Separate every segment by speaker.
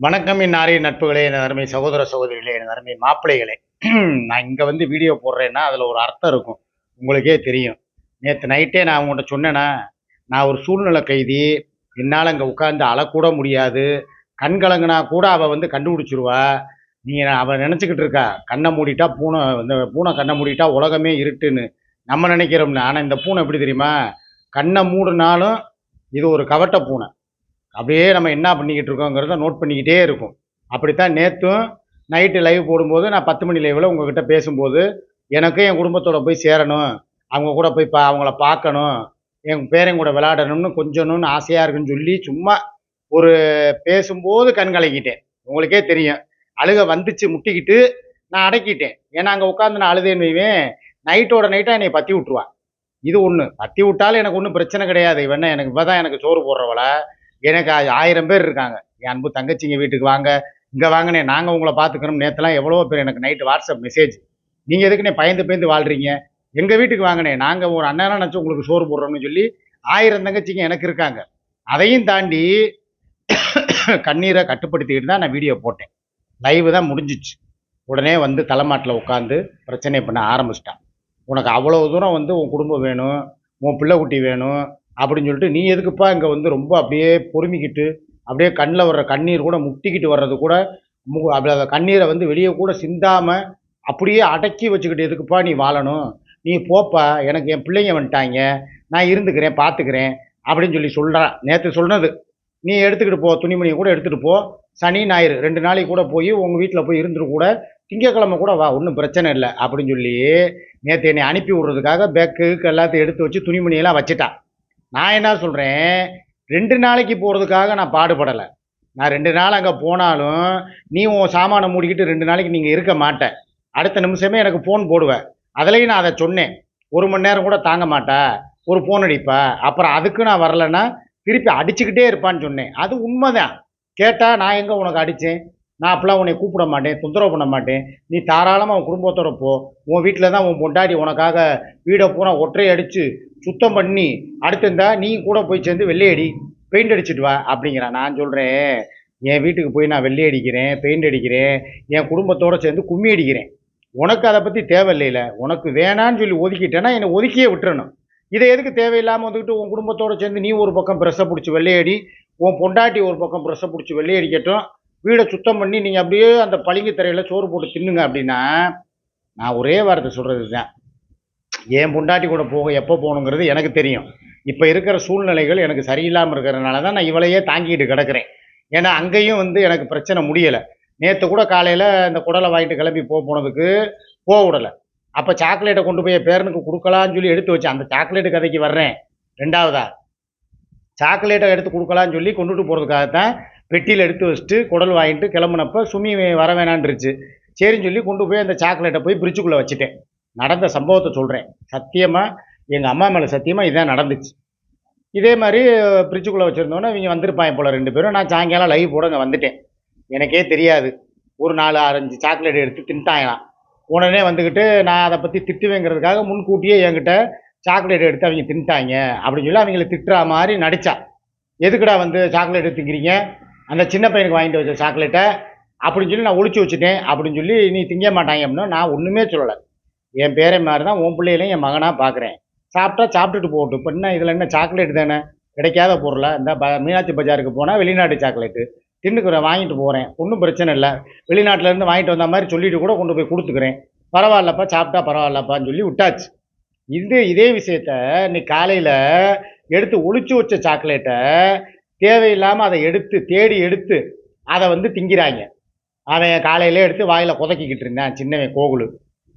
Speaker 1: வணக்கம் என் நாரிய நட்புகளே என் அருமை சகோதர சகோதரிகளே என் அருமை மாப்பிள்ளைகளே. நான் இங்கே வந்து வீடியோ போடுறேன்னா அதில் ஒரு அர்த்தம் இருக்கும். உங்களுக்கே தெரியும். நேற்று நைட்டே நான் உங்கள்கிட்ட சொன்னேன்னா நான் ஒரு சூழ்நிலை கைதி என்னால் அங்கே உட்காந்து அழக்கூட முடியாது. கண் கலங்கினா கூட அவள் வந்து கண்டுபிடிச்சிருவா. நீங்கள் அவள் நினச்சிக்கிட்டு இருக்கா? கண்ணை மூடிட்டா பூனை இந்த பூனை கண்ணை மூடிட்டா உலகமே இருட்டுன்னு. நம்ம நினைக்கிறோம்னு ஆனால் இந்த பூனை எப்படி தெரியுமா? கண்ணை மூடினாலும் இது ஒரு கவட்ட பூனை. அப்படியே நம்ம என்ன பண்ணிக்கிட்டு இருக்கோங்கிறத நோட் பண்ணிக்கிட்டே இருக்கும். அப்படித்தான் நேற்றும் நைட்டு லைவ் போடும்போது நான் பத்து மணி லைவில் உங்ககிட்ட பேசும்போது எனக்கும் என் குடும்பத்தோட போய் சேரணும் அவங்க கூட போய் பா அவங்கள பார்க்கணும் என் பேரன் கூட விளையாடணும்னு கொஞ்சணும்னு ஆசையாக இருக்குன்னு சொல்லி சும்மா ஒரு பேசும்போது கண் கலக்கிட்டேன் உங்களுக்கே தெரியும். அழுக வந்துச்சு முட்டிக்கிட்டு நான் அடக்கிட்டேன். ஏன்னா அங்கே உட்காந்து நான் அழுதேன்னு வைவேன் நைட்டோட நைட்டாக என்னை பற்றி விட்ருவான் இது ஒன்று பற்றி விட்டாலும் எனக்கு ஒன்றும் பிரச்சனை கிடையாது. இவன எனக்கு இப்போ தான் எனக்கு சோறு போடுறவளை? எனக்கு ஆயிரம் பேர் இருக்காங்க. என் அன்பு தங்கச்சிங்க வீட்டுக்கு வாங்க. இங்கே வாங்கண்ணே நாங்கள் உங்களை பார்த்துக்கணும். நேற்றுலாம் எவ்வளோ பேர் எனக்கு நைட்டு வாட்ஸ்அப் மெசேஜ் நீங்கள் எதுக்குனே பயந்து பயந்து வாழ்றீங்க? எங்கள் வீட்டுக்கு வாங்கினே நாங்கள் ஒரு அண்ணனா நினச்சி உங்களுக்கு சோறு போடுறோம்னு சொல்லி ஆயிரம் தங்கச்சிங்க எனக்கு இருக்காங்க. அதையும் தாண்டி கண்ணீரை கட்டுப்படுத்திக்கிட்டு தான் நான் வீடியோ போட்டேன். லைவ் தான் முடிஞ்சிச்சு. உடனே வந்து தலைமாட்டில் உட்காந்து பிரச்சனை பண்ண ஆரம்பிச்சிட்டான். உனக்கு அவ்வளோ தூரம் வந்து உன் குடும்பம் வேணும் உன் பிள்ளை குட்டி வேணும் அப்படின்னு சொல்லிட்டு நீ எதுக்குப்பா இங்கே வந்து ரொம்ப அப்படியே பொறுமிக்கிட்டு அப்படியே கண்ணில் வர்ற கண்ணீர் கூட முட்டிக்கிட்டு வர்றது கூட மு அப்படி அந்த கண்ணீரை வந்து வெளியே கூட சிந்தாமல் அப்படியே அடக்கி வச்சுக்கிட்டு எதுக்குப்பா நீ வாழணும்? நீ போப்பா எனக்கு என் பிள்ளைங்க வந்துட்டாங்க நான் இருந்துக்கிறேன் பார்த்துக்கிறேன் அப்படின்னு சொல்லி சொல்கிறான் நேற்று சொன்னது. நீ எடுத்துக்கிட்டு போ துணிமணியை கூட எடுத்துகிட்டு போ. சனி ஞாயிறு ரெண்டு நாளைக்கு கூட போய் உங்கள் வீட்டில் போய் இருந்துட்டு கூட திங்கக்கிழமை கூட வா ஒன்றும் பிரச்சனை இல்லை அப்படின்னு சொல்லி நேற்று என்னை அனுப்பி விட்றதுக்காக பேக்கு எல்லாத்தையும் எடுத்து வச்சு துணிமணியெல்லாம் வச்சுட்டான் நான் என்ன சொல்கிறேன் ரெண்டு நாளைக்கு போகிறதுக்காக நான் பாடுபடலை. நான் ரெண்டு நாள் அங்கே போனாலும் நீ உன் சாமானை மூடிக்கிட்டு ரெண்டு நாளைக்கு நீங்கள் இருக்க மாட்டேன் அடுத்த நிமிஷமே எனக்கு ஃபோன் போடுவேன் அதுலேயும் நான் அதை சொன்னேன். ஒரு மணி நேரம் கூட தாங்க மாட்டா. ஒரு ஃபோன் அடிப்பா. அப்புறம் அதுக்கு நான் வரலைன்னா திருப்பி அடிச்சுக்கிட்டே இருப்பான்னு சொன்னேன். அது உண்மைதான். கேட்டால் நான் எங்கே உனக்கு அடித்தேன் நான் அப்பெல்லாம் உன்னை கூப்பிட மாட்டேன் தொந்தரவு பண்ண மாட்டேன். நீ தாராளமாக உன் குடும்பத்தோட போ. உன் வீட்டில் தான் உன் பொண்டாடி உனக்காக வீடை பூரா ஒற்றை அடித்து சுத்தம் பண்ணி அடுத்திருந்தா நீ கூட போய் சேர்ந்து வெள்ளையடி பெயிண்ட் அடிச்சிட்டு வா அப்படிங்கிறான் நான் சொல்கிறேன் என் வீட்டுக்கு போய் நான் வெள்ளை அடிக்கிறேன் பெயிண்ட் அடிக்கிறேன் என் குடும்பத்தோடு சேர்ந்து கும்மி அடிக்கிறேன். உனக்கு அதை பற்றி தேவையில்லையில. உனக்கு வேணான்னு சொல்லி ஒதுக்கிட்டேன்னா என்னை ஒதுக்கியே விட்டுறணும். இதை எதுக்கு தேவையில்லாமல் வந்துக்கிட்டு உன் குடும்பத்தோடு சேர்ந்து நீ ஒரு பக்கம் ப்ரெஸ்ஸை பிடிச்சி வெள்ளையடி உன் பொண்டாட்டி ஒரு பக்கம் ப்ரெஸ்ஸை பிடிச்சி வெள்ளையடிக்கட்டும். வீடை சுத்தம் பண்ணி நீங்கள் அப்படியே அந்த பளிங்கு தரையில் சோறு போட்டு தின்னுங்க அப்படின்னா நான் ஒரே வார்த்தை சொல்கிறது தான் என் பொண்டாட்டி கூட போக எப்போ போகணுங்கிறது எனக்கு தெரியும். இப்போ இருக்கிற சூழ்நிலைகள் எனக்கு சரியில்லாமல் இருக்கிறதுனால தான் நான் இவளையே தாங்கிட்டு கிடக்கிறேன். ஏன்னா அங்கேயும் வந்து எனக்கு பிரச்சனை முடியலை. நேற்று கூட காலையில் இந்த குடலை வாங்கிட்டு கிளம்பி போக போனதுக்கு போக விடலை. அப்போ சாக்லேட்டை கொண்டு போய் என் பேரனுக்கு கொடுக்கலான்னு சொல்லி எடுத்து வச்சேன் அந்த சாக்லேட்டு கதைக்கு வர்றேன். ரெண்டாவதா? சாக்லேட்டை எடுத்து கொடுக்கலான்னு சொல்லி கொண்டுட்டு போகிறதுக்காகத்தான் பெட்டியில் எடுத்து வச்சுட்டு குடல் வாங்கிட்டு கிளம்புனப்போ சுமி வர வேணான்ருச்சு சரின்னு சொல்லி கொண்டு போய் அந்த சாக்லேட்டை போய் பிரிட்ஜுக்குள்ளே வச்சுட்டேன். நடந்த சம்பவத்தை சொல்கிறேன் சத்தியமாக எங்கள் அம்மா மேலே சத்தியமாக இதான் நடந்துச்சு. இதே மாதிரி ஃப்ரிட்ஜுக்குள்ளே வச்சுருந்தோன்னே இவங்க வந்திருப்பாங்க போல் ரெண்டு பேரும். நான் சாயங்காலம் லைவ் போட அங்கே வந்துட்டேன். எனக்கே தெரியாது. ஒரு நாலு அஞ்சு சாக்லேட் எடுத்து தின்ட்டாங்களாம். உடனே வந்துக்கிட்டு நான் அதை பற்றி திட்டுவேங்கிறதுக்காக முன்கூட்டியே என்கிட்ட சாக்லேட் எடுத்து அவங்க தின்ட்டாங்க. அப்படின்னு சொல்லி அவங்கள திட்டுற மாதிரி நடித்தா எதுக்குடா வந்து சாக்லேட் எடுத்துக்கிறீங்க அந்த சின்ன பையனுக்கு வாங்கிட்டு வச்ச சாக்லேட்டை அப்படின்னு சொல்லி நான் ஒழிச்சு வச்சுட்டேன். அப்படின்னு சொல்லி நீ திங்க மாட்டாங்க அப்படின்னா நான் ஒன்றுமே சொல்லலை. என் பேரை மாதிரி தான் உன் பிள்ளைகளையும் என் மகனாக பார்க்குறேன் சாப்பிட்டா சாப்பிட்டுட்டு போகட்டும். இப்போ என்ன இதில் என்ன சாக்லேட் தானே? கிடைக்காத பொருளை? இந்த ப மீனாட்சி பஜாருக்கு போனால் வெளிநாட்டு சாக்லேட்டு தின்னுக்குறேன் வாங்கிட்டு போகிறேன் ஒன்றும் பிரச்சனை இல்லை. வெளிநாட்டிலேருந்து வாங்கிட்டு வந்த மாதிரி சொல்லிட்டு கூட கொண்டு போய் கொடுத்துக்கிறேன். பரவாயில்லப்பா சாப்பிட்டா பரவாயில்லப்பான்னு சொல்லி விட்டாச்சு. இது இதே விஷயத்த நீ காலையில் எடுத்து ஒழிச்சு வச்ச சாக்லேட்டை தேவையில்லாமல் அதை எடுத்து தேடி எடுத்து அதை வந்து திங்கிறாங்க. அவன் காலையில எடுத்து வாயில் குதக்கிக்கிட்டு இருந்தான் சின்னவன் கோகுலு.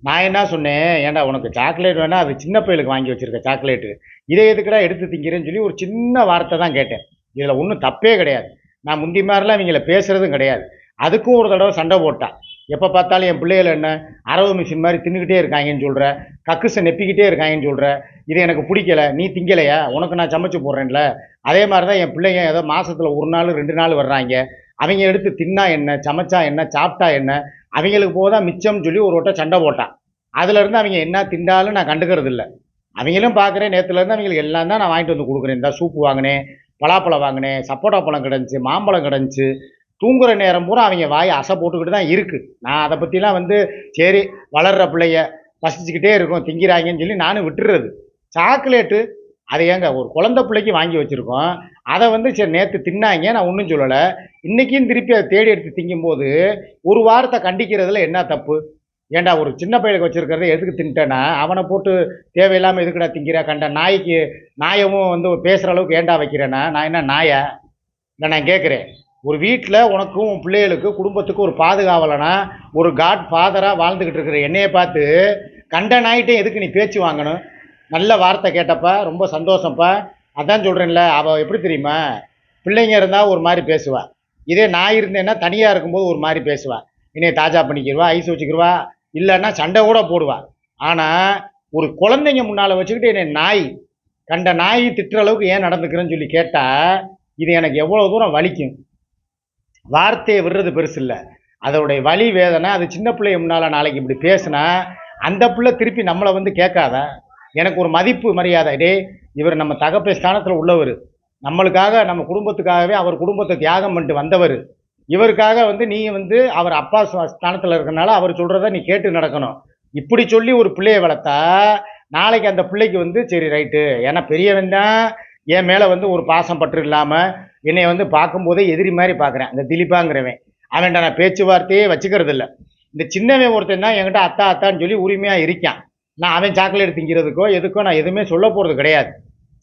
Speaker 1: நான் என்ன சொன்னேன் ஏன்டா உனக்கு சாக்லேட் வேணால் அது சின்ன பையலுக்கு வாங்கி வச்சுருக்க சாக்லேட்டு. இதை எதுக்கடா எடுத்து திங்கிறேன்னு சொல்லி ஒரு சின்ன வார்த்தை தான் கேட்டேன். இதில் ஒன்றும் தப்பே கிடையாது. நான் முந்தி மாதிரிலாம் இவங்கள பேசுகிறதும் கிடையாது. அதுக்கும் ஒரு தடவை சண்டை போட்டான் எப்போ பார்த்தாலும் என் பிள்ளைகள் என்ன அரவு மிஷின் மாதிரி தின்னுக்கிட்டே இருக்காங்கன்னு சொல்கிற கக்குசை நெப்பிக்கிட்டே இருக்காங்கன்னு சொல்கிற இது எனக்கு பிடிக்கல நீ திங்கலையா? உனக்கு நான் சமைச்சு போடுறேன்ல. அதே மாதிரி தான் என் பிள்ளைங்க ஏதோ மாதத்தில் ஒரு நாள் ரெண்டு நாள் வர்றாங்க. அவங்க எடுத்து தின்னா என்ன சமைச்சா என்ன சாப்பிட்டா என்ன அவங்களுக்கு போதா மிச்சம்னு சொல்லி ஒரு வட்டம் சண்டை போட்டான். அதுலேருந்து அவங்க என்ன திண்டாலும் நான் கண்டுக்கிறது இல்லை. அவங்களும் பார்க்குறேன் நேற்றுலேருந்து அவங்களுக்கு எல்லாம் தான் நான் வாங்கிட்டு வந்து கொடுக்குறேன். இந்த சூப்பு வாங்கினேன் பலாப்பழம் வாங்கினேன் சப்போட்டா பழம் கிடந்துச்சு மாம்பழம் கிடந்துச்சு தூங்குற நேரம் பூரா அவங்க வாய் அசை போட்டுக்கிட்டு தான் இருக்குது நான் அதை பற்றிலாம் வந்து சரி வளர்ற பிள்ளைய பசிச்சுக்கிட்டே இருக்கும் திங்கிறாங்கன்னு சொல்லி நானும் விட்டுறது. சாக்லேட்டு அதை ஏங்க ஒரு குழந்தை பிள்ளைக்கு வாங்கி வச்சுருக்கோம். அதை வந்து சரி நேற்று தின்னாங்க நான் ஒன்றும் சொல்லலை. இன்றைக்கும் திருப்பி அதை தேடி எடுத்து திங்கும்போது ஒரு வாரத்தை கண்டிக்கிறதுல என்ன தப்பு? ஏன்டா ஒரு சின்ன பையனுக்கு வச்சுருக்கிறத எதுக்கு தின்ட்டேன்னா அவனை போட்டு தேவையில்லாமல் எதுக்குடா திங்கிற? கண்ட நாய்க்கு நாயவும் வந்து பேசுகிற அளவுக்கு ஏன்டா வைக்கிறேன்னா நான் என்ன நாயா? இல்லை நான் கேட்குறேன் ஒரு வீட்டில் உனக்கும் உன் பிள்ளைகளுக்கு குடும்பத்துக்கு ஒரு பாதுகாவலனா ஒரு காட் ஃபாதராக வாழ்ந்துக்கிட்டு இருக்கிற என்னையை பார்த்து கண்ட நாயிட்டே எதுக்கு நீ பேச்சு வாங்கணும்? நல்ல வார்த்தை கேட்டப்பா ரொம்ப சந்தோஷம்ப்பா அதான் சொல்கிறேன்ல அவள் எப்படி தெரியுமா? பிள்ளைங்க இருந்தால் ஒரு மாதிரி பேசுவாள் இதே நான் இருந்தேன்னா தனியாக இருக்கும்போது ஒரு மாதிரி பேசுவா. என்னைய தாஜா பண்ணிக்கிடுவா ஐஸ் வச்சுக்கிடுவா இல்லைன்னா சண்டை கூட போடுவாள் ஆனால் ஒரு குழந்தைங்க முன்னால் வச்சுக்கிட்டு என்னை நாய் கண்ட நாய் திட்டுற அளவுக்கு ஏன் நடந்துக்கிறேன்னு சொல்லி கேட்டால் இது எனக்கு எவ்வளோ தூரம் வலிக்கும். வார்த்தையை விடுறது பெருசு இல்லை. அதோடைய வழி வேதனை அது சின்ன பிள்ளைய முன்னால் நாளைக்கு இப்படி பேசுனா அந்த பிள்ளை திருப்பி நம்மளை வந்து கேட்காத. எனக்கு ஒரு மதிப்பு மரியாதை. டேய் இவர் நம்ம தகப்பை ஸ்தானத்தில் உள்ளவர். நம்மளுக்காக நம்ம குடும்பத்துக்காகவே அவர் குடும்பத்தை தியாகம் பண்ணிட்டு வந்தவர். இவருக்காக வந்து நீ வந்து அவர் அப்பா ஸ்தானத்தில் இருக்கிறனால அவர் சொல்கிறத நீ கேட்டு நடக்கணும். இப்படி சொல்லி ஒரு பிள்ளையை வளர்த்தா நாளைக்கு அந்த பிள்ளைக்கு வந்து சரி ரைட்டு. ஏன்னா பெரியவன் தான் என் மேலே வந்து ஒரு பாசம் பற்று இல்லாமல் என்னை வந்து பார்க்கும்போதே எதிரி மாதிரி பார்க்குறேன். இந்த திலீப்பாங்கிறவன் அவன்கிட்ட நான் பேச்சுவார்த்தையே வச்சுக்கிறது இல்லை இந்த சின்னவன் ஒருத்தன் தான் என்கிட்ட அத்தா அத்தான்னு சொல்லி உரிமையாக இருக்கான். நான் அவன் சாக்லேட் திங்கிறதுக்கோ எதுக்கோ நான் எதுவுமே சொல்ல போகிறது கிடையாது.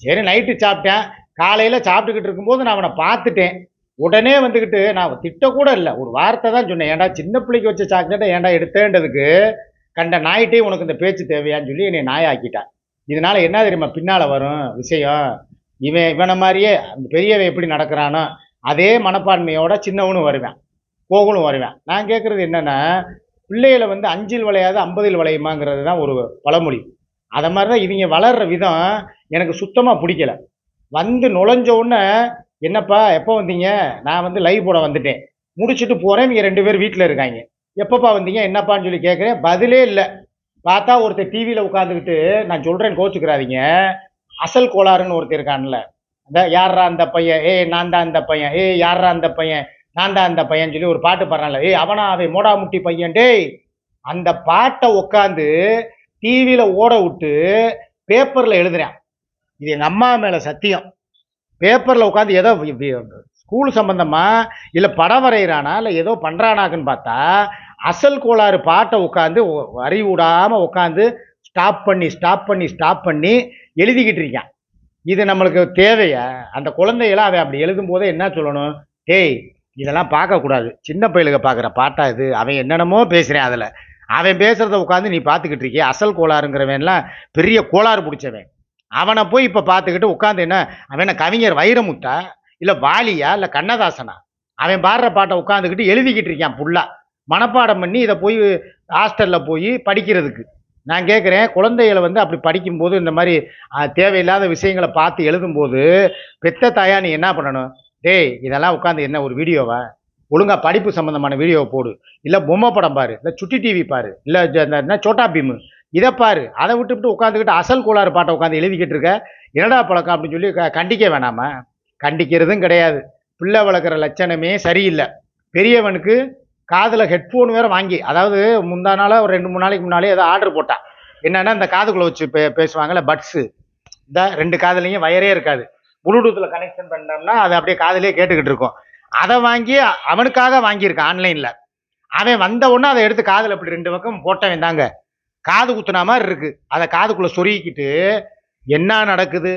Speaker 1: சரி நைட்டு சாப்பிட்டேன். காலையில் சாப்பிட்டுக்கிட்டு இருக்கும்போது நான் அவனை பார்த்துட்டேன். உடனே வந்துக்கிட்டு நான் திட்டக்கூட இல்லை. ஒரு வார்த்தை தான் சொன்னேன். ஏன்டா சின்ன பிள்ளைக்கு வச்ச சாக்லேட்டை ஏன்டா எடுத்தேன்றதுக்கு கண்ட நாயிட்டே உனக்கு இந்த பேச்சு தேவையான்னு சொல்லி என்னை நாயாக்கிட்டான். இதனால என்ன தெரியுமா பின்னால் வரும் விஷயம்? இவன் இவனை மாதிரியே பெரியவன் எப்படி நடக்கிறானோ அதே மனப்பான்மையோட சின்னவனும் வருவேன். போகணும் வருவேன். நான் கேட்குறது என்னன்னா பிள்ளைகளை வந்து அஞ்சில் விளையாது ஐம்பதில் விளையுமாங்கிறது தான் ஒரு பழமொழி. அதை மாதிரி தான் இவங்க வளர்கிற விதம் எனக்கு சுத்தமாக பிடிக்கல. வந்து நுழைஞ்ச உடனே என்னப்பா எப்போ வந்தீங்க? நான் வந்து லைவ் போட வந்துட்டேன். முடிச்சுட்டு போகிறேன் இவங்க ரெண்டு பேர் வீட்டில் இருக்காங்க. எப்பப்பா வந்தீங்க? என்னப்பான்னு சொல்லி கேட்குறேன் பதிலே இல்லை. பார்த்தா ஒருத்தர் டிவியில் உட்காந்துக்கிட்டு நான் சொல்கிறேன் கோச்சுக்கிறாதீங்க. அசல் கோளாறுன்னு ஒருத்தர் இருக்கான்ல. அந்த யாரா அந்த பையன்? ஏய் நான் தான் அந்த பையன். ஏய் யாரா அந்த பையன்? நான் தான் அந்த பையன் சொல்லி ஒரு பாட்டு பாடுறான்ல. ஏய் அவனா அவன் மோடாமுட்டி பையன் டேய். அந்த பாட்டை உட்காந்து டிவியில் ஓட விட்டு பேப்பரில் எழுதுறேன். இது எங்கள் அம்மா மேலே சத்தியம். பேப்பரில் உட்காந்து ஏதோ ஸ்கூல் சம்பந்தமா இல்லை படம் வரைகிறானா இல்லை ஏதோ பண்ணுறானாக்குன்னு பார்த்தா அசல் கோளாறு பாட்டை உட்காந்து வரி விடாமல் உட்காந்து ஸ்டாப் பண்ணி ஸ்டாப் பண்ணி ஸ்டாப் பண்ணி எழுதிக்கிட்டு இருக்கான். இது நம்மளுக்கு தேவையா? அந்த குழந்தைகளை அவன் அப்படி எழுதும் போதே என்ன சொல்லணும்? டேய் இதெல்லாம் பார்க்கக்கூடாது சின்ன பையலுக்கு பார்க்குற பாட்டா இது? அவன் என்னென்னமோ பேசுகிறேன் அதில். அவன் பேசுகிறத உட்காந்து நீ பார்த்துக்கிட்டு இருக்கிய. அசல் கோளாறுங்கிறவன்லாம் பெரிய கோளாறு பிடிச்சவன். அவனை போய் இப்போ பார்த்துக்கிட்டு உட்காந்து என்ன? அவன் என்ன கவிஞர் வைரமுத்தா? இல்லை வாலியா? இல்லை கண்ணதாசனா? அவன் பாடுற பாட்டை உட்காந்துக்கிட்டு எழுதிக்கிட்டு இருக்கான் ஃபுல்லாக மனப்பாடம் பண்ணி இதை போய் ஹாஸ்டலில் போய் படிக்கிறதுக்கு. நான் கேட்குறேன் குழந்தைகளை வந்து அப்படி படிக்கும்போது இந்த மாதிரி தேவையில்லாத விஷயங்களை பார்த்து எழுதும்போது பெத்த தாயா நீ என்ன பண்ணணும்? டேய் இதெல்லாம் உட்காந்து என்ன ஒரு வீடியோவா? ஒழுங்காக படிப்பு சம்மந்தமான வீடியோவை போடு. இல்லை பொம்மை படம் பாரு. இல்லை சுட்டி டிவி பாரு. இல்லை என்ன சோட்டா பீமு. இதை பாரு. அதை விட்டுவிட்டு உட்காந்துக்கிட்டு அசல் கோளாறு பாட்டை உட்காந்து எழுதிக்கிட்டு இருக்க. என்னடா பழக்கம் அப்படின்னு சொல்லி கண்டிக்க வேணாமா? கண்டிக்கிறதும் கிடையாது. பிள்ளை வளர்க்குற லட்சணமே சரியில்லை. பெரியவனுக்கு காதில் ஹெட்ஃபோன் வேற வாங்கி அதாவது முந்தா நாளாக ஒரு ரெண்டு மூணு நாளைக்கு முன்னாலே ஏதோ ஆர்டர் போட்டான் என்னன்னா இந்த காதுக்குள்ளே வச்சு பே பேசுவாங்கள்ல பட்ஸு இந்த ரெண்டு காதுலையும் வயரே இருக்காது. ப்ளூடூத்தில் கனெக்ஷன் பண்ணோம்னா அது அப்படியே காதுலயே கேட்டுக்கிட்டு இருக்கும். அதை வாங்கி அவனுக்காக வாங்கியிருக்கான் ஆன்லைனில் அவன் வந்த உடனே அதை எடுத்து காதில் இப்படி ரெண்டு பக்கம் போட்டவன் தாங்க. காது குத்துனா மாதிரி இருக்கு. அதை காதுக்குள்ளே சொருகிக்கிட்டு என்ன நடக்குது?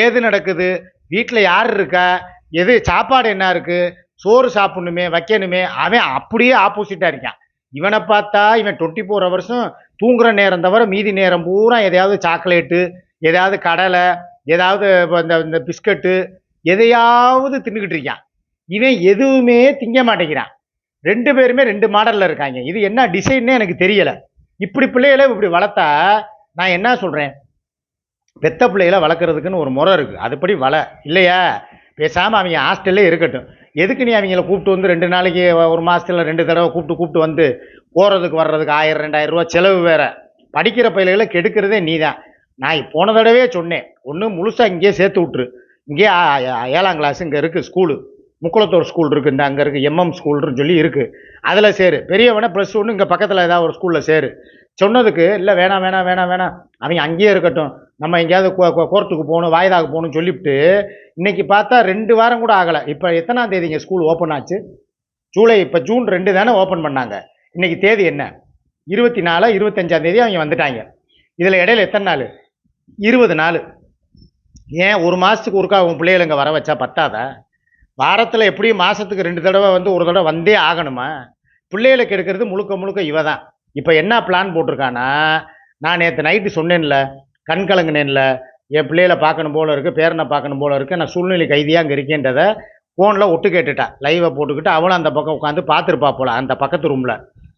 Speaker 1: ஏது நடக்குது? வீட்டில் யார் இருக்கா? எது சாப்பாடு என்ன இருக்குது சோறு சாப்பிடணுமே வைக்கணுமே அவன் அப்படியே ஆப்போசிட்டாக இருக்கான். இவனை பார்த்தா இவன் டுவெண்ட்டி ஃபோர் ஹவர்ஸும் தூங்குற நேரம் தவிர மீதி நேரம் பூரா எதையாவது சாக்லேட்டு எதாவது கடலை ஏதாவது இந்த இந்த பிஸ்கட்டு எதையாவது தின்னுக்கிட்டு இருக்கான். இவன் எதுவுமே திங்க மாட்டேங்கிறான். ரெண்டு பேருமே ரெண்டு மாடலில் இருக்காங்க. இது என்ன டிசைன்னே எனக்கு தெரியலை. இப்படி பிள்ளைகளை இப்படி வளர்த்தா நான் என்ன சொல்கிறேன் பெத்த பிள்ளைகளை வளர்க்குறதுக்குன்னு ஒரு முறை இருக்குது அதுபடி வள இல்லையா? பேசாமல் அவங்க ஹாஸ்டல்லே இருக்கட்டும். எதுக்கு நீ அவங்கள கூப்பிட்டு வந்து ரெண்டு நாளைக்கு ஒரு மாதத்தில் ரெண்டு தடவை கூப்பிட்டு கூப்பிட்டு வந்து போகிறதுக்கு வர்றதுக்கு ஆயிரம் ரெண்டாயிரம் ரூபா செலவு வேறு. படிக்கிற பயில்களை கெடுக்கிறதே நீ தான் நான் போன தடவையே சொன்னேன். ஒன்று முழுசாக இங்கேயே சேர்த்து விட்ரு இங்கேயே ஏழாம் கிளாஸ் இங்கே இருக்குது ஸ்கூலு. முக்குளத்தூர் ஸ்கூல் இருக்குது இந்த அங்கே இருக்குது எம்எம் ஸ்கூல்னு சொல்லி இருக்குது அதில் சேரு. பெரியவனை ப்ளஸ் ஒன்று இங்கே பக்கத்தில் ஏதாவது ஒரு ஸ்கூலில் சேரு. சொன்னதுக்கு இல்லை வேணாம் வேணாம் வேணாம் வேணாம். அவங்க அங்கேயே இருக்கட்டும். நம்ம எங்கேயாவது கோ- கோ- கோர்ட்டுக்கு போகணும் வாய்தாக்கு போகணும்னு சொல்லிவிட்டு இன்றைக்கி பார்த்தா ரெண்டு வாரம் கூட ஆகலை. இப்போ எத்தனாம் தேதிங்க ஸ்கூல் ஓப்பன் ஆச்சு? ஜூலை இப்போ ஜூன் ரெண்டு தானே ஓப்பன் பண்ணாங்க. இன்றைக்கி தேதி என்ன? இருபத்தி நாலு இருபத்தஞ்சாம் தேதி அவங்க வந்துட்டாங்க. இதில் இடையில எத்தனை நாள்? இருபது நாள். ஏன் ஒரு மாதத்துக்கு ஒருக்கா உன் பிள்ளைகளுங்க இங்கே வர வச்சா பத்தாத? வாரத்தில் எப்படியும் மாதத்துக்கு ரெண்டு தடவை வந்து ஒரு தடவை வந்தே ஆகணுமா? பிள்ளைகளுக்கு கெடுக்கிறது முழுக்க முழுக்க இவ தான் இப்போ என்ன பிளான் போட்டிருக்கானா நான் நேற்று நைட்டு சொன்னேன்ல கண் கலங்குனேன்ல என் பிள்ளைகளை பார்க்கணும் போல இருக்குது பேரனை பார்க்கணும் போல இருக்குது நான் சூழ்நிலை கைதியாக அங்கே இருக்கேன்றதை ஃபோனில் ஒட்டு கேட்டுட்டா. லைவை போட்டுக்கிட்டு அவளும் அந்த பக்கம் உட்காந்து பார்த்துருப்பா போல அந்த பக்கத்து ரூமில்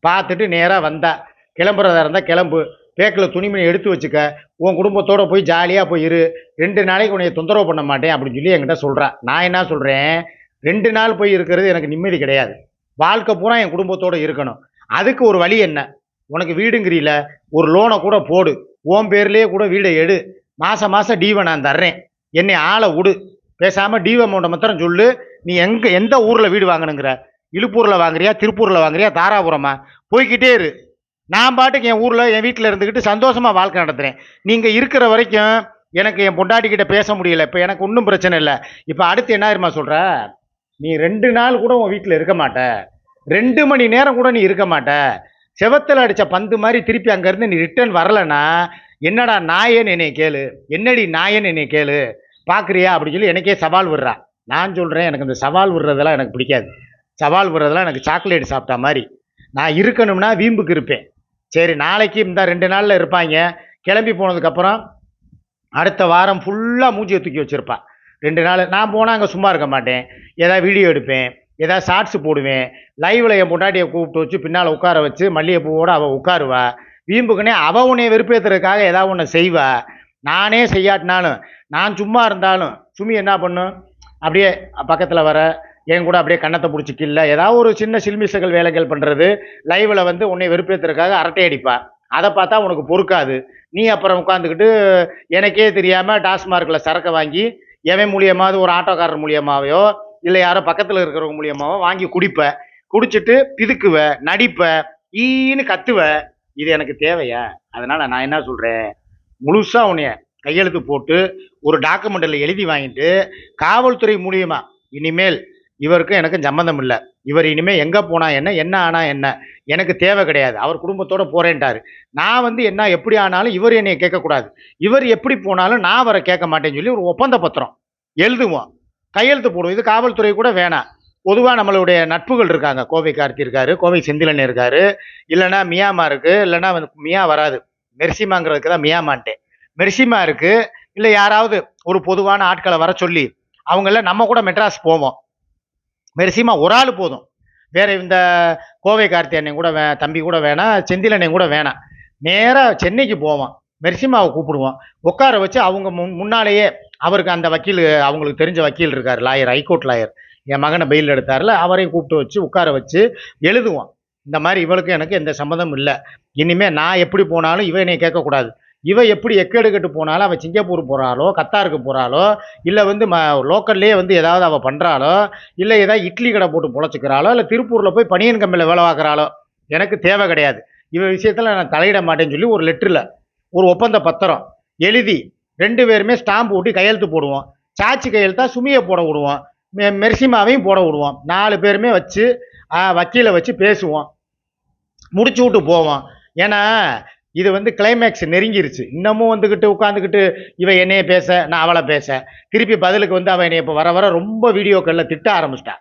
Speaker 1: பார்த்துட்டு நேராக வந்தா. கிளம்புறதா இருந்தால் கிளம்பு. பேக்கில் துணிமணி எடுத்து வச்சுக்க. உன் குடும்பத்தோடு போய் ஜாலியாக போய் இரு. ரெண்டு நாளைக்கு உன்னை தொந்தரவு பண்ண மாட்டேன் அப்படின்னு சொல்லி என்கிட்ட சொல்கிறேன் நான் என்ன சொல்கிறேன் ரெண்டு நாள் போய் இருக்கிறது எனக்கு நிம்மதி கிடையாது. வாழ்க்கை பூரா என் குடும்பத்தோட இருக்கணும். அதுக்கு ஒரு வழி என்ன? உனக்கு வீடுங்கிறீல ஒரு லோனை கூட போடு. உன் பேர்லேயே கூட வீடை எடு. மாதம் மாதம் டீவை நான் தர்றேன். என்னை ஆளை விடு. பேசாமல் டீவ் அமௌண்ட்டை மாத்திரம் சொல்லு. நீ எங்கே எந்த ஊரில் வீடு வாங்கணுங்கிற? இழுப்பூரில் வாங்குறியா திருப்பூரில் வாங்குறியா தாராபுரமா? போய்க்கிட்டே இரு. நான் பாட்டுக்கு என் ஊரில் என் வீட்டில் இருந்துக்கிட்டு சந்தோஷமாக வாழ்க்கை நடத்துகிறேன் நீங்கள் இருக்கிற வரைக்கும் எனக்கு என் பொண்டாட்டிக்கிட்ட பேச முடியல. இப்போ எனக்கு ஒன்றும் பிரச்சனை இல்லை. இப்போ அடுத்து என்ன இருமா சொல்கிற நீ ரெண்டு நாள் கூட உன் வீட்டில் இருக்க மாட்ட. ரெண்டு மணி நேரம் கூட நீ இருக்க மாட்ட. செவத்தில் அடித்த பந்து மாதிரி திருப்பி அங்கேருந்து நீ ரிட்டர்ன் வரலைன்னா என்னடா நாயேன்னு என்னை கேளு? என்னடி நாயன்னு என்னை கேளு? பார்க்குறியா அப்படின்னு சொல்லி எனக்கே சவால் விடுறா. நான் சொல்கிறேன் எனக்கு இந்த சவால் விடுறதெல்லாம் எனக்கு பிடிக்காது. சவால் விடுறதெல்லாம் எனக்கு சாக்லேட் சாப்பிட்டா மாதிரி. நான் இருக்கணும்னா வீம்புக்கு இருப்பேன். சரி நாளைக்கு இந்த ரெண்டு நாளில் இருப்பாங்க. கிளம்பி போனதுக்கப்புறம் அடுத்த வாரம் ஃபுல்லாக மூஞ்சியை தூக்கி வச்சுருப்பா. ரெண்டு நாள் நான் போனால் அங்கே சும்மா இருக்க மாட்டேன். ஏதாவது வீடியோ எடுப்பேன். ஏதாவது ஷார்ட்ஸ் போடுவேன். லைவில் என் பொண்டாட்டியை கூப்பிட்டு வச்சு பின்னால் உட்கார வச்சு மல்லிகைப்பூவோட அவள் உட்காருவா. வீம்புக்குனே அவள் உன்னை வெறுப்பேற்றுறதுக்காக ஏதாவது ஒன்று செய்வா. நானே செய்யாட்டினாலும் நான் சும்மா இருந்தாலும் சுமி என்ன பண்ணும்? அப்படியே பக்கத்தில் வர என் கூட அப்படியே கண்ணத்தை பிடிச்சிக்கல ஏதாவது ஒரு சின்ன சில்மிசங்கள் வேலைகள் பண்ணுறது லைவில் வந்து உன்னை வெறுப்பேற்றுறதுக்காக அரட்டை அடிப்பா. அதை பார்த்தா உனக்கு பொறுக்காது. நீ அப்புறம் உட்காந்துக்கிட்டு எனக்கே தெரியாமல் டாஸ்மார்க்கில் சரக்கை வாங்கி எவன் மூலியமாவது ஒரு ஆட்டோக்காரர் மூலியமாவையோ இல்லை யாரோ பக்கத்தில் இருக்கிறவங்க மூலியமாவோ வாங்கி குடிப்ப குடிச்சிட்டு பிதுக்குவ நடிப்ப ஈன்னு கத்துவ இது எனக்கு தேவையா? அதனால் நான் என்ன சொல்கிறேன் முழுசாக உன்னைய கையெழுத்து போட்டு ஒரு டாக்குமெண்ட்டில் எழுதி வாங்கிட்டு காவல்துறை மூலியமா இனிமேல் இவருக்கும் எனக்கும் சம்மந்தம் இல்லை. இவர் இனிமேல் எங்கே போனா என்ன என்ன ஆனா என்ன எனக்கு தேவை கிடையாது. அவர் குடும்பத்தோடு போறேன்ட்டாரு. நான் வந்து என்ன எப்படி ஆனாலும் இவர் என்னை கேட்கக்கூடாது. இவர் எப்படி போனாலும் நான் அவரை கேட்க மாட்டேன்னு சொல்லி ஒரு ஒப்பந்த பத்திரம் எழுதுவோம் கையெழுத்து போடுவோம். இது காவல்துறை கூட வேணாம். பொதுவாக நம்மளுடைய நட்புகள் இருக்காங்க. கோவை கார்த்தி இருக்காரு கோவை செந்திலன் இருக்காரு. இல்லைன்னா மியாமா இருக்கு இல்லைன்னா வந்து மியா வராது. மெர்சிமாங்கிறதுக்கு தான் மியாமான்ட்டேன். மெர்சிமா இருக்கு இல்லை யாராவது ஒரு பொதுவான ஆட்களை வர சொல்லி அவங்கள நம்ம கூட மெட்ராஸ் போவோம். மெர்சிமா ஒரு ஆள் போதும். வேற இந்த கோவை கார்த்தி அண்ணன் கூட வே தம்பி கூட வேணாம் செந்திலண்ணன் கூட வேணாம். நேராக சென்னைக்கு போவோம் மெர்சிமாவை கூப்பிடுவோம் உட்கார வச்சு அவங்க முன் முன்னாலேயே அவருக்கு அந்த வக்கீல் அவங்களுக்கு தெரிஞ்ச வக்கீல் இருக்கார் லாயர் ஹைகோர்ட் லாயர். என் மகனை பெயில் எடுத்தார்ல அவரையும் கூப்பிட்டு வச்சு உட்கார வச்சு எழுதுவோம் இந்த மாதிரி இவளுக்கு எனக்கு எந்த சம்மந்தமும் இல்லை. இனிமேல் நான் எப்படி போனாலும் இவ என்னை கேட்கக்கூடாது. இவ எப்படி எக்கேடு கெட்டு போனாலும் அவள் சிங்கப்பூர் போகிறாளோ கத்தாருக்கு போகிறாளோ இல்லை வந்து ம லோக்கல்லே வந்து ஏதாவது அவள் பண்ணுறாளோ இல்லை ஏதாவது இட்லி கடை போட்டு பொழைச்சிக்கிறாளோ இல்லை திருப்பூரில் போய் பனியன் கம்பியில் வேலை பார்க்குறாளோ எனக்கு தேவை கிடையாது. இவ விஷயத்தில் நான் தலையிட மாட்டேன்னு சொல்லி ஒரு லெட்டரில் ஒரு ஒப்பந்த பத்திரம் எழுதி ரெண்டு பேருமே ஸ்டாம்ப் ஊட்டி கையெழுத்து போடுவோம். சாட்சி கையெழுத்தா சுமியை போட விடுவோம். மெ- மெர்சிமாவையும் போட விடுவோம். நாலு பேருமே வச்சு வக்கீலை வச்சு பேசுவோம். முடிச்சு விட்டு போவோம். ஏன்னா இது வந்து கிளைமேக்ஸ் நெருங்கிருச்சு. இன்னமும் வந்துக்கிட்டு உட்காந்துக்கிட்டு இவ என்னைய பேச நான் அவளை பேச. திருப்பி பதிலுக்கு வந்து அவன் என்னை இப்போ வர வர ரொம்ப வீடியோக்களில் திட்ட ஆரம்பிச்சிட்டா.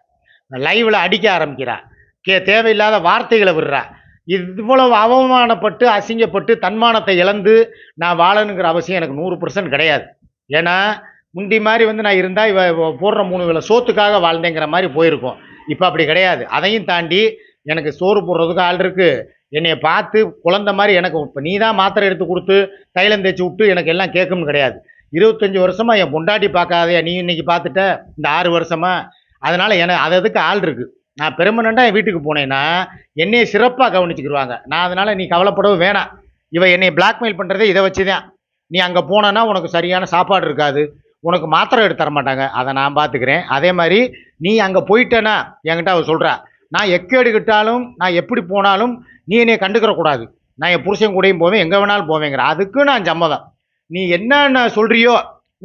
Speaker 1: லைவில் அடிக்க ஆரம்பிக்கிறா. கே தேவையில்லாத வார்த்தைகளை விடுறா. இவ்வளவு அவமானப்பட்டு அசிங்கப்பட்டு தன்மானத்தை இழந்து நான் வாழணுங்கிற அவசியம் எனக்கு நூறு பர்சன்ட் கிடையாது. ஏன்னா முந்தி மாதிரி வந்து நான் இருந்தால் இவ போடுற மூணு வேளை சோத்துக்காக வாழ்ந்தேங்கிற மாதிரி போயிருக்கோம். இப்போ அப்படி கிடையாது. அதையும் தாண்டி எனக்கு சோறு போடுறதுக்கு ஆள் இருக்குது என்னையை பார்த்து குழந்த மாதிரி எனக்கு இப்போ நீ தான் மாத்திரை எடுத்து கொடுத்து தைலம் தேய்ச்சி விட்டு எனக்கு எல்லாம் கேட்கும்னு கிடையாது. இருபத்தஞ்சி வருஷமாக என் பொண்டாட்டி பார்க்காதே நீ இன்னைக்கு பார்த்துட்ட? இந்த ஆறு வருஷமா? அதனால் எனக்கு அது அதுக்கு ஆள் இருக்குது நான் பெர்மனண்டாக என் வீட்டுக்கு போனேன்னா என்னையை சிறப்பாக கவனிச்சுக்கிடுவாங்க நான் அதனால் நீ கவலைப்படவும் வேணாம். இவன் என்னை பிளாக்மெயில் பண்ணுறதே இதை வச்சு தான் நீ அங்கே போனேன்னா உனக்கு சரியான சாப்பாடு இருக்காது. உனக்கு மாத்திரை எடுத்து தர மாட்டாங்க. அதை நான் பார்த்துக்கிறேன் அதே மாதிரி நீ அங்கே போயிட்டேன்னா என்கிட்ட அவர் சொல்கிறா நான் எக்கேடு கிட்டாலும் நான் எப்படி போனாலும் நீ என்னை கண்டுக்கிறக்கூடாது நான் என் புருஷன் கூடயும் போவேன். எங்கே வேணாலும் போவேங்கிற. அதுக்கு நான் சம்மதம். நீ என்னென்ன சொல்கிறியோ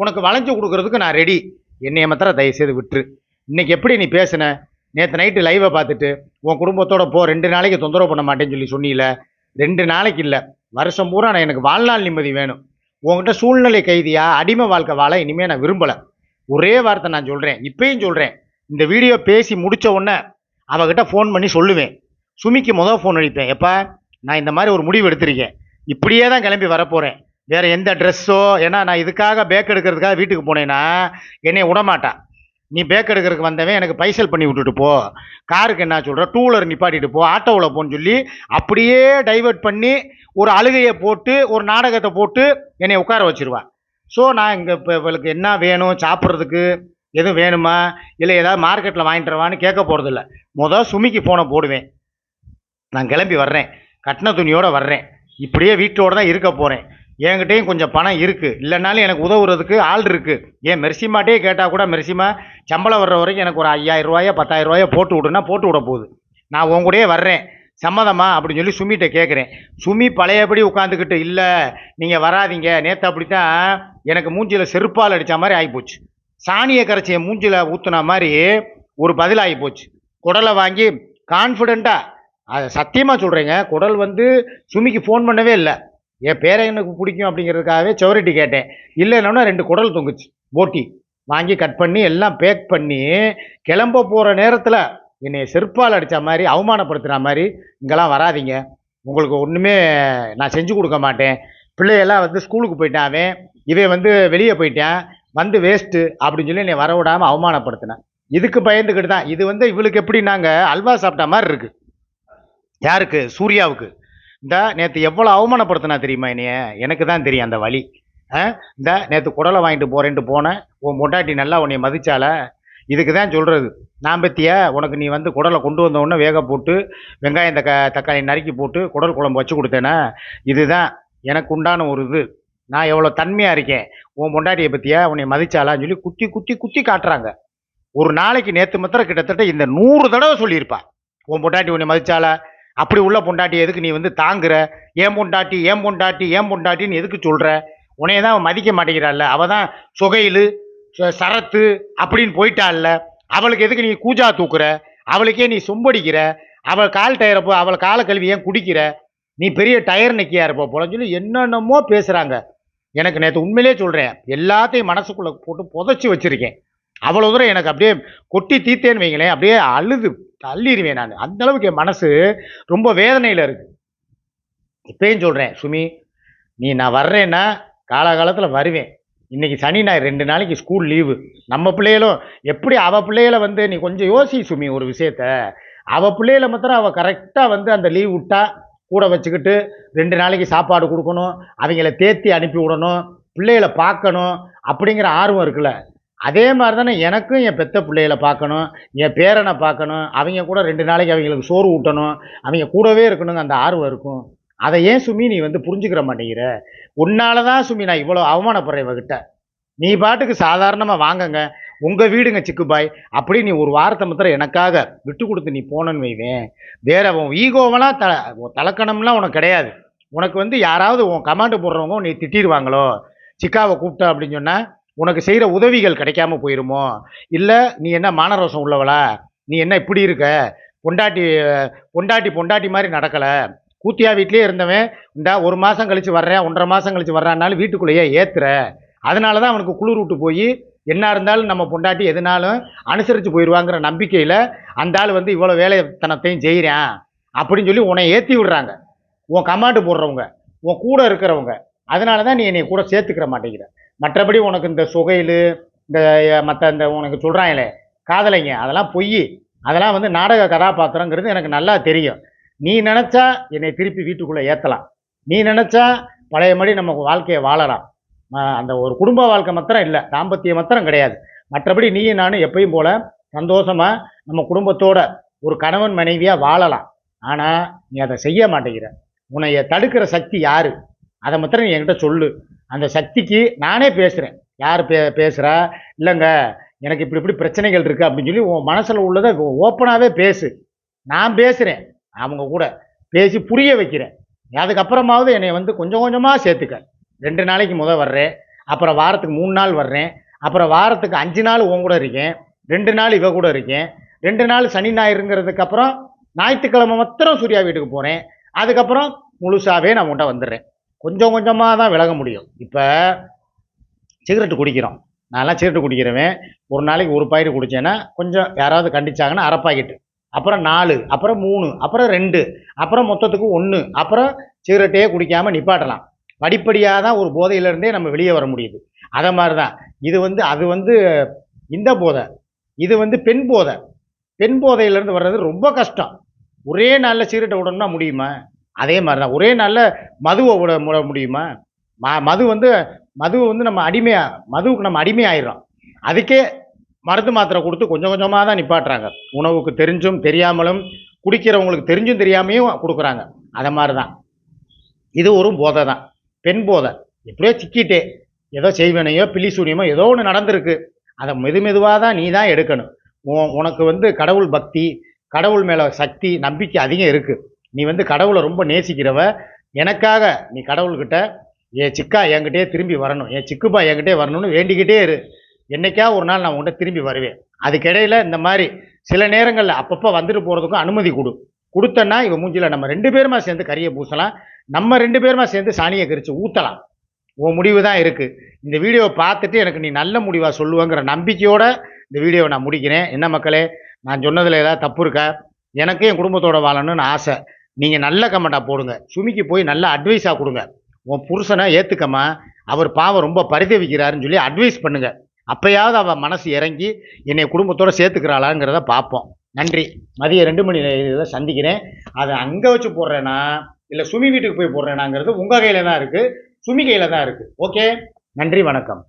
Speaker 1: உனக்கு வளைஞ்சு கொடுக்கறதுக்கு நான் ரெடி என்னைய மாத்திரம் தயவுசெய்து விட்டுரு. இன்னைக்கு எப்படி நீ பேசுன? நேற்று நைட்டு லைவை பார்த்துட்டு உன் குடும்பத்தோட போ ரெண்டு நாளைக்கு தொந்தரவு பண்ண மாட்டேன்னு சொல்லி சொன்னீல. ரெண்டு நாளைக்கு இல்லை. வருஷம் பூரா நான் எனக்கு வாழ்நாள் நிம்மதி வேணும். உங்ககிட்ட சூழ்நிலை கைதியாக அடிமை வாழ்க்கை வாழ இனிமேல் நான் விரும்பலை. ஒரே வார்த்தை நான் சொல்கிறேன் இப்பயும் சொல்கிறேன் இந்த வீடியோ பேசி முடித்த உடனே அவகிட்ட ஃபோன் பண்ணி சொல்லுவேன். சுமிக்கு முதல் ஃபோன் அடிப்பேன். எப்போ நான் இந்த மாதிரி ஒரு முடிவு எடுத்திருக்கேன். இப்படியே தான் கிளம்பி வரப்போகிறேன் வேறு எந்த ட்ரெஸ்ஸோ ஏன்னா நான் இதுக்காக பேக் எடுக்கிறதுக்காக வீட்டுக்கு போனேன்னா என்னை விடமாட்டான் நீ பேக் எடுக்கிறதுக்கு வந்தவன் எனக்கு பைசல் பண்ணி விட்டுட்டு போ. காருக்கு என்ன சொல்கிற டூ வீலர் நிப்பாட்டிட்டு போ. ஆட்டோவில் போன்னு சொல்லி அப்படியே டைவர்ட் பண்ணி ஒரு அழுகையை போட்டு ஒரு நாடகத்தை போட்டு என்னை உட்கார வச்சிருவா. ஸோ நான் இங்கே இப்போ இவளுக்கு என்ன வேணும்? சாப்பிட்றதுக்கு எதுவும் வேணுமா? இல்லை ஏதாவது மார்க்கெட்டில் வாங்கிட்டு வரவான்னு கேட்க போகிறதில்ல மொதல் சுமிக்கு ஃபோனை போடுவேன். நான் கிளம்பி வர்றேன். கட்டின துணியோடு வர்றேன். இப்படியே வீட்டோடு தான் இருக்க போகிறேன் என்கிட்டையும் கொஞ்சம் பணம் இருக்குது இல்லைனாலும் எனக்கு உதவுறதுக்கு ஆள் இருக்குது ஏன் மெர்சிமாட்டே கேட்டால் கூட மெர்சிமா சம்பளம் வர்ற வரைக்கும் எனக்கு ஒரு ஐயாயிரரூவாயோ பத்தாயிரரூவாயோ பத்தாயிரம் போட்டு விடுனா போட்டு விட போகுது. நான் உன் கூடயே வர்றேன். சம்மதமா? அப்படின்னு சொல்லி சுமிகிட்ட கேட்குறேன் சுமி பழையபடி உட்காந்துக்கிட்டு இல்லை நீங்கள் வராதீங்க. நேற்று அப்படி தான் எனக்கு மூஞ்சியில் செருப்பால் அடித்த மாதிரி ஆகிப்போச்சு சாணியை கரைச்சியை மூஞ்சியில் ஊற்றுன மாதிரி ஒரு பதில் ஆகிப்போச்சு குடலை வாங்கி கான்ஃபிடெண்ட்டாக அதை சத்தியமாக சொல்கிறேங்க குடல் வந்து சுமிக்கு ஃபோன் பண்ணவே இல்லை. என் பேரை எனக்கு பிடிக்கும் அப்படிங்கிறதுக்காகவே சுவரிட்டி கேட்டேன். இல்லைன்னா ரெண்டு குடல் தொங்குச்சு. போட்டி. வாங்கி கட் பண்ணி எல்லாம் பேக் பண்ணி கிளம்ப போகிற நேரத்தில் என்னை செருப்பால் அடித்த மாதிரி அவமானப்படுத்துகிற மாதிரி இங்கெல்லாம் வராதீங்க. உங்களுக்கு ஒன்றுமே நான் செஞ்சு கொடுக்க மாட்டேன். பிள்ளையெல்லாம் வந்து ஸ்கூலுக்கு போயிட்டாவே இவன் வந்து வெளியே போயிட்டேன். வந்து வேஸ்ட்டு அப்படின்னு சொல்லி என்னை வர விடாமல் அவமானப்படுத்தினேன். இதுக்கு பயந்துக்கிட்டு தான். இது வந்து இவளுக்கு எப்படி நாங்கள் அல்வா சாப்பிட்ட மாதிரி இருக்குது யாருக்கு? சூர்யாவுக்கு. இந்த நேற்று எவ்வளோ அவமானப்படுத்தினா தெரியுமா என்னைய? எனக்கு தான் தெரியும் அந்த வழி ஆ? இந்த நேற்று குடலை வாங்கிட்டு போகிறேன்ட்டு போனேன். உன் மொட்டாட்டி நல்லா உன்னை மதிச்சால. இதுக்கு தான் சொல்கிறது நான் பற்றிய உனக்கு நீ வந்து குடலை கொண்டு வந்தவுடனே வேக போட்டு வெங்காயம் தக்க தக்காளி நறுக்கி போட்டு குடல் குழம்பு வச்சு கொடுத்தேனே? இதுதான் எனக்கு உண்டான ஒரு இது. நான் எவ்வளோ தன்மையாக இருக்கேன். உன் பொண்டாட்டியை பற்றியா உன்னை மதிச்சாலான்னு சொல்லி குத்தி குத்தி குத்தி காட்டுறாங்க. ஒரு நாளைக்கு நேற்று மாத்திரம் கிட்டத்தட்ட இந்த நூறு தடவை சொல்லியிருப்பா. உன் பொண்டாட்டி உன்னை மதிச்சாலா அப்படி உள்ள பொண்டாட்டி எதுக்கு நீ வந்து தாங்குற? ஏன் பொண்டாட்டி ஏன் பொண்டாட்டி ஏன் பொண்டாட்டின்னு எதுக்கு சொல்கிற உன்னைய தான் அவன் மதிக்க மாட்டேங்கிறாள்ல. அவள் தான் சுகையில் சரத்து அப்படின்னு போயிட்டாள்ல. அவளுக்கு எதுக்கு நீ கூஜா தூக்குற? அவளுக்கே நீ சொம்படிக்கிற? அவள் கால் டயரை போ அவள் காலை கழுவி ஏன் குடிக்கிற? நீ பெரிய டயர் நிற்கியா இருப்ப போலன்னு சொல்லி என்னென்னமோ பேசுகிறாங்க எனக்கு நேற்று உண்மையிலே சொல்கிறேன் எல்லாத்தையும் மனசுக்குள்ளே போட்டு புதைச்சி வச்சுருக்கேன். அவ்வளோ தூரம் எனக்கு அப்படியே கொட்டி தீத்தேன்னு வைங்களேன் அப்படியே அழுது தள்ளிடுவேன் நான். அந்த அளவுக்கு என் மனசு ரொம்ப வேதனையில் இருக்கு. இப்பயும் சொல்கிறேன் சுமி நீ நான் வர்றேன்னா காலகாலத்தில் வருவேன். இன்னைக்கு சனி ஞாயிறு ரெண்டு நாளைக்கு ஸ்கூல் லீவு நம்ம பிள்ளைகளும் எப்படி அவள் பிள்ளைகளை வந்து நீ கொஞ்சம் யோசி சுமி ஒரு விஷயத்த. அவள் பிள்ளைகளை மாத்திரம் அவள் கரெக்டாக வந்து அந்த லீவ் விட்டா கூட வச்சுக்கிட்டு ரெண்டு நாளைக்கு சாப்பாடு கொடுக்கணும் அவங்கள தேத்தி அனுப்பி விடணும் பிள்ளைகளை பார்க்கணும் அப்படிங்கிற ஆர்வம் இருக்குல்ல. அதே மாதிரி தானே எனக்கும் என் பெத்த பிள்ளைகளை பார்க்கணும் என் பேரனை பார்க்கணும் அவங்க கூட ரெண்டு நாளைக்கு அவங்களுக்கு சோறு ஊட்டணும் அவங்க கூடவே இருக்கணுங்க அந்த ஆர்வம் இருக்கும். அதை ஏன் சுமி நீ வந்து புரிஞ்சுக்கிற மாட்டேங்கிற? உன்னால தான் சுமி நான் இவ்வளோ அவமானப்படுறேன் இவகிட்ட. நீ பாட்டுக்கு சாதாரணமாக வாங்கங்க உங்கள் வீடுங்க சிக்குபாய் அப்படி நீ ஒரு வாரத்தை மாத்திரம் எனக்காக விட்டு கொடுத்து நீ போனன்னு வைவேன். வேற உன் ஈகோவெல்லாம் த தலக்கணம்லாம் உனக்கு கிடையாது. உனக்கு வந்து யாராவது உன் கமாண்டு போடுறவங்க நீ திட்டிடுவாங்களோ? சிக்காவை கூப்பிட்ட அப்படின்னு சொன்னால் உனக்கு செய்கிற உதவிகள் கிடைக்காம போயிருமோ? இல்லை நீ என்ன மானரோசம் உள்ளவளா? நீ என்ன இப்படி இருக்க? பொண்டாட்டி பொண்டாட்டி பொண்டாட்டி மாதிரி நடக்கலை. கூத்தியா வீட்லேயே இருந்தவன் இந்தா ஒரு மாதம் கழித்து வர்றேன் ஒன்றரை மாதம் கழித்து வர்றான்னாலும் வீட்டுக்குள்ளேயே ஏற்றுற அதனால தான் அவனுக்கு குளிர் விட்டு போய் என்ன இருந்தாலும் நம்ம பொண்டாட்டி எதுனாலும் அனுசரித்து போயிடுவாங்கிற நம்பிக்கையில் அந்த ஆள் வந்து இவ்வளோ வேலைத்தனத்தையும் செய்கிறேன் அப்படின்னு சொல்லி உன்னை ஏற்றி விடுறாங்க. உன் கமாண்டு போடுறவங்க உன் கூட இருக்கிறவங்க. அதனால தான் நீ என்னை கூட சேர்த்துக்கிற மாட்டேங்கிற. மற்றபடி உனக்கு இந்த சுகையில் இந்த மற்ற இந்த உனக்கு சொல்கிறாங்களே காதலைங்க அதெல்லாம் பொய். அதெல்லாம் வந்து நாடக கதாபாத்திரங்கிறது எனக்கு நல்லா தெரியும். நீ நினச்சா என்னை திருப்பி வீட்டுக்குள்ளே ஏற்றலாம் நீ நினச்சா பழையபடி நம்ம வாழ்க்கையை வாழலாம். அந்த ஒரு குடும்ப வாழ்க்கை மாத்திரம் இல்லை தாம்பத்தியம் மாத்திரம் கிடையாது. மற்றபடி நீயும் நானும் எப்பயும் போல் சந்தோஷமாக நம்ம குடும்பத்தோட ஒரு கணவன் மனைவியாக வாழலாம். ஆனால் நீ அதை செய்ய மாட்டேங்கிற. உன்னை தடுக்கிற சக்தி யார்? அதை மாத்திரம் நீ என்கிட்ட சொல்லு. அந்த சக்திக்கு நானே பேசுகிறேன் யார் பே பேசுகிறா இல்லைங்க எனக்கு இப்படி இப்படி பிரச்சனைகள் இருக்குது அப்படின்னு சொல்லி உன் மனசில் உள்ளதை ஓப்பனாகவே பேசு. நான் பேசுகிறேன் அவங்க கூட பேசி புரிய வைக்கிறேன். அதுக்கப்புறமாவது என்னை வந்து கொஞ்சம் கொஞ்சமாக சேர்த்துக்க. ரெண்டு நாளைக்கு முத வர்றேன். அப்புறம் வாரத்துக்கு மூணு நாள் வர்றேன். அப்புறம் வாரத்துக்கு அஞ்சு நாள் உன் கூட இருக்கேன். ரெண்டு நாள் இவ கூட இருக்கேன். ரெண்டு நாள் சனி ஞாயிறுங்கிறதுக்கு அப்புறம் ஞாயிற்றுக்கிழமை மாத்திரம் சூர்யா வீட்டுக்கு போகிறேன் அதுக்கப்புறம் முழுசாகவே நான் உன்ட்ட வந்துடுறேன். கொஞ்சம் கொஞ்சமாக தான் விலக முடியும். இப்போ சிகரெட் குடிக்கிறோம். நான்லாம் சிகரெட் குடிக்கிறவன். ஒரு நாளைக்கு ஒரு பாக்கெட் குடித்தேன்னா கொஞ்சம் யாராவது கண்டிச்சாங்கன்னா அரை பாக்கெட்டு அப்புறம் நாலு அப்புறம் மூணு அப்புறம் ரெண்டு அப்புறம் மொத்தத்துக்கு ஒன்று அப்புறம் சிகரெட்டே குடிக்காமல் நிப்பாட்டலாம். படிப்படியாக தான் ஒரு போதையிலேருந்தே நம்ம வெளியே வர முடியுது. அதை மாதிரி தான் இது வந்து அது வந்து இந்த போதை. இது வந்து பெண் போதை. பெண் போதையிலேருந்து வர்றது ரொம்ப கஷ்டம். ஒரே நாளில் சிகரெட்டை விடணும்னா முடியுமா? அதே மாதிரி தான். ஒரே நாளில் மதுவை விட விட முடியுமா? ம மது வந்து மது வந்து நம்ம அடிமையா மதுவுக்கு நம்ம அடிமையாயிடுறோம். அதுக்கே மருந்து மாத்திரை கொடுத்து கொஞ்சம் கொஞ்சமாக தான் நிப்பாட்டுறாங்க. உணவுக்கு தெரிஞ்சும் தெரியாமலும் குடிக்கிறவங்களுக்கு தெரிஞ்சும் தெரியாமையும் கொடுக்குறாங்க. அதை மாதிரி தான். இது ஒரு போதை தான். பெண் போதை. எப்படியோ சிக்கிட்டே. ஏதோ செய்வனையோ பில்லி சூனியமோ ஏதோ ஒன்று நடந்திருக்கு. அதை மெது மெதுவாக தான் நீ தான் எடுக்கணும். உனக்கு வந்து கடவுள் பக்தி கடவுள் மேலே சக்தி நம்பிக்கை அதிகம் இருக்குது நீ வந்து கடவுளை ரொம்ப நேசிக்கிறவ எனக்காக நீ கடவுள்கிட்ட என் சிக்கா என்கிட்டயே திரும்பி வரணும். என் சிக்குப்பா என்கிட்டே வரணும்னு வேண்டிக்கிட்டே இரு. என்னைக்கா ஒரு நாள் நான் உன்கிட்ட திரும்பி வருவேன். அதுக்கிடையில் இந்த மாதிரி சில நேரங்களில் அப்பப்போ வந்துட்டு போகிறதுக்கும் அனுமதி கொடு. கொடுத்தன்னா இவன் மூஞ்சியில் நம்ம ரெண்டு பேருமா சேர்ந்து கறியை பூசலாம். நம்ம ரெண்டு பேருமா சேர்ந்து சாணியை கரித்து ஊற்றலாம் உன் முடிவு தான் இருக்குது இந்த வீடியோவை பார்த்துட்டு எனக்கு நீ நல்ல முடிவாக சொல்லுவேங்கிற நம்பிக்கையோடு இந்த வீடியோவை நான் முடிக்கிறேன். என்ன மக்களே நான் சொன்னதில் ஏதாவது தப்பு இருக்கா? எனக்கும் என் குடும்பத்தோடு வாழணும்னு ஆசை. நீங்கள் நல்ல கமெண்ட்டாக போடுங்க. சுமிக்கு போய் நல்ல அட்வைஸாக கொடுங்க. உன் புருஷனை ஏற்றுக்கம்மா அவர் பாவம் ரொம்ப பரிதவிக்கிறாருன்னு சொல்லி அட்வைஸ் பண்ணுங்கள் அப்பயாவது அவள் மனசு இறங்கி என்னை குடும்பத்தோடு சேர்த்துக்கிறாளாங்கிறத பார்ப்போம் நன்றி. மதியம் ரெண்டு மணி இதில் சந்திக்கிறேன். அதை அங்கே வச்சு போடுறேனா? இல்லை சுமி வீட்டுக்கு போய் போடுறேனாங்கிறது உங்கள் கையில் தான் இருக்குது சுமி கையில் தான் இருக்குது ஓகே நன்றி வணக்கம்.